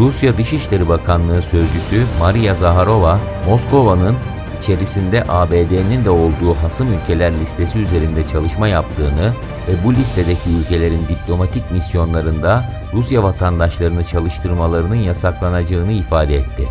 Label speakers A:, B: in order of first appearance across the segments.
A: Rusya Dışişleri Bakanlığı Sözcüsü Maria Zaharova, Moskova'nın içerisinde ABD'nin de olduğu hasım ülkeler listesi üzerinde çalışma yaptığını ve bu listedeki ülkelerin diplomatik misyonlarında Rusya vatandaşlarını çalıştırmalarının yasaklanacağını ifade etti.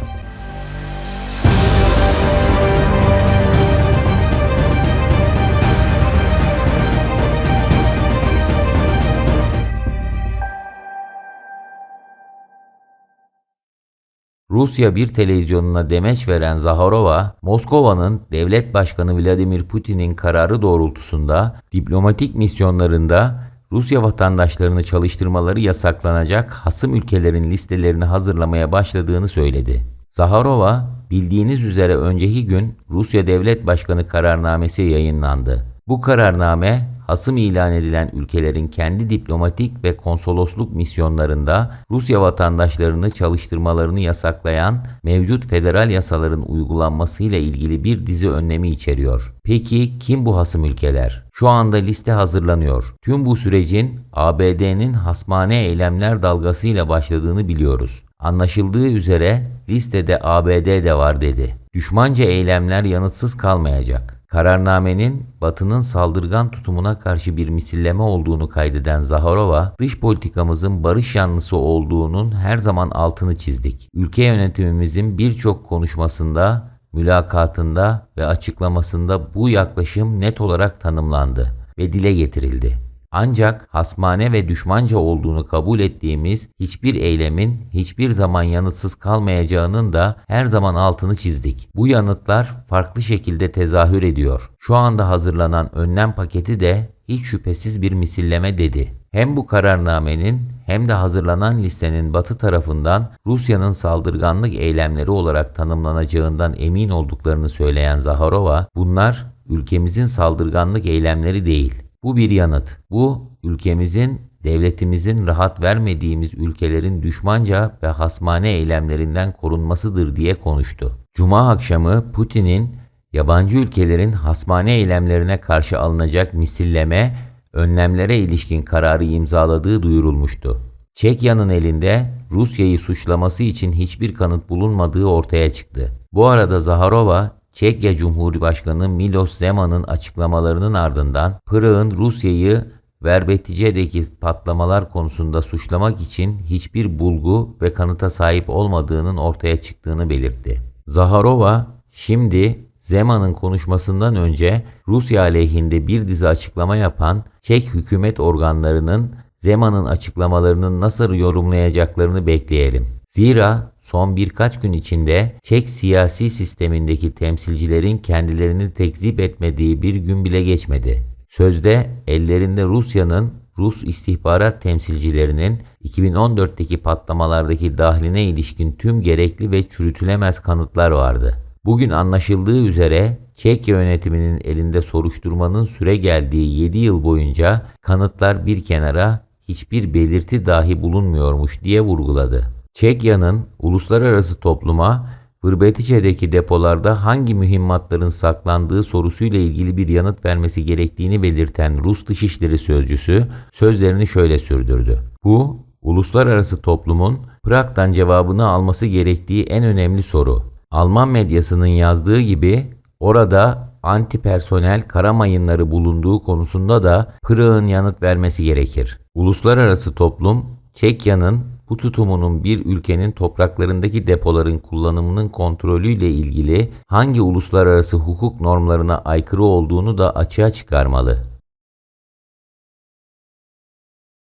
A: Rusya bir televizyonuna demeç veren Zaharova, Moskova'nın devlet başkanı Vladimir Putin'in kararı doğrultusunda diplomatik misyonlarında Rusya vatandaşlarını çalıştırmaları yasaklanacak hasım ülkelerin listelerini hazırlamaya başladığını söyledi. Zaharova, bildiğiniz üzere önceki gün Rusya Devlet Başkanı kararnamesi yayınlandı. Bu kararname hasım ilan edilen ülkelerin kendi diplomatik ve konsolosluk misyonlarında Rusya vatandaşlarını çalıştırmalarını yasaklayan mevcut federal yasaların uygulanmasıyla ilgili bir dizi önlemi içeriyor. Peki kim bu hasım ülkeler? Şu anda liste hazırlanıyor. Tüm bu sürecin ABD'nin hasmane eylemler dalgasıyla başladığını biliyoruz. Anlaşıldığı üzere listede ABD de var dedi. Düşmanca eylemler yanıtsız kalmayacak. Kararnamenin Batı'nın saldırgan tutumuna karşı bir misilleme olduğunu kaydeden Zaharova, dış politikamızın barış yanlısı olduğunun her zaman altını çizdik. Ülke yönetimimizin birçok konuşmasında, mülakatında ve açıklamasında bu yaklaşım net olarak tanımlandı ve dile getirildi. Ancak hasmane ve düşmanca olduğunu kabul ettiğimiz hiçbir eylemin hiçbir zaman yanıtsız kalmayacağının da her zaman altını çizdik. Bu yanıtlar farklı şekilde tezahür ediyor. Şu anda hazırlanan önlem paketi de hiç şüphesiz bir misilleme dedi. Hem bu kararnamenin hem de hazırlanan listenin Batı tarafından Rusya'nın saldırganlık eylemleri olarak tanımlanacağından emin olduklarını söyleyen Zaharova, bunlar ülkemizin saldırganlık eylemleri değil, bu bir yanıt. Bu ülkemizin, devletimizin rahat vermediğimiz ülkelerin düşmanca ve hasmane eylemlerinden korunmasıdır diye konuştu. Cuma akşamı Putin'in yabancı ülkelerin hasmane eylemlerine karşı alınacak misilleme, önlemlere ilişkin kararı imzaladığı duyurulmuştu. Çekya'nın elinde Rusya'yı suçlaması için hiçbir kanıt bulunmadığı ortaya çıktı. Bu arada Zaharova Çekya Cumhurbaşkanı Milos Zeman'ın açıklamalarının ardından Pırık'ın Rusya'yı Verbetice'deki patlamalar konusunda suçlamak için hiçbir bulgu ve kanıta sahip olmadığının ortaya çıktığını belirtti. Zaharova şimdi Zeman'ın konuşmasından önce Rusya aleyhinde bir dizi açıklama yapan Çek hükümet organlarının Zeman'ın açıklamalarının nasıl yorumlayacaklarını bekleyelim. Zira son birkaç gün içinde Çek siyasi sistemindeki temsilcilerin kendilerini tekzip etmediği bir gün bile geçmedi. Sözde ellerinde Rusya'nın Rus istihbarat temsilcilerinin 2014'teki patlamalardaki dahline ilişkin tüm gerekli ve çürütülemez kanıtlar vardı. Bugün anlaşıldığı üzere Çekya yönetiminin elinde soruşturmanın süre geldiği 7 yıl boyunca kanıtlar bir kenara hiçbir belirti dahi bulunmuyormuş diye vurguladı. Çekya'nın uluslararası topluma Vırbetice'deki depolarda hangi mühimmatların saklandığı sorusuyla ilgili bir yanıt vermesi gerektiğini belirten Rus Dışişleri Sözcüsü sözlerini şöyle sürdürdü. Bu, uluslararası toplumun Prag'dan cevabını alması gerektiği en önemli soru. Alman medyasının yazdığı gibi orada anti-personel kara mayınları bulunduğu konusunda da Prag'ın yanıt vermesi gerekir. Uluslararası toplum Çekya'nın bu tutumunun bir ülkenin topraklarındaki depoların kullanımının kontrolüyle ilgili hangi uluslararası hukuk normlarına aykırı olduğunu da açığa çıkarmalı.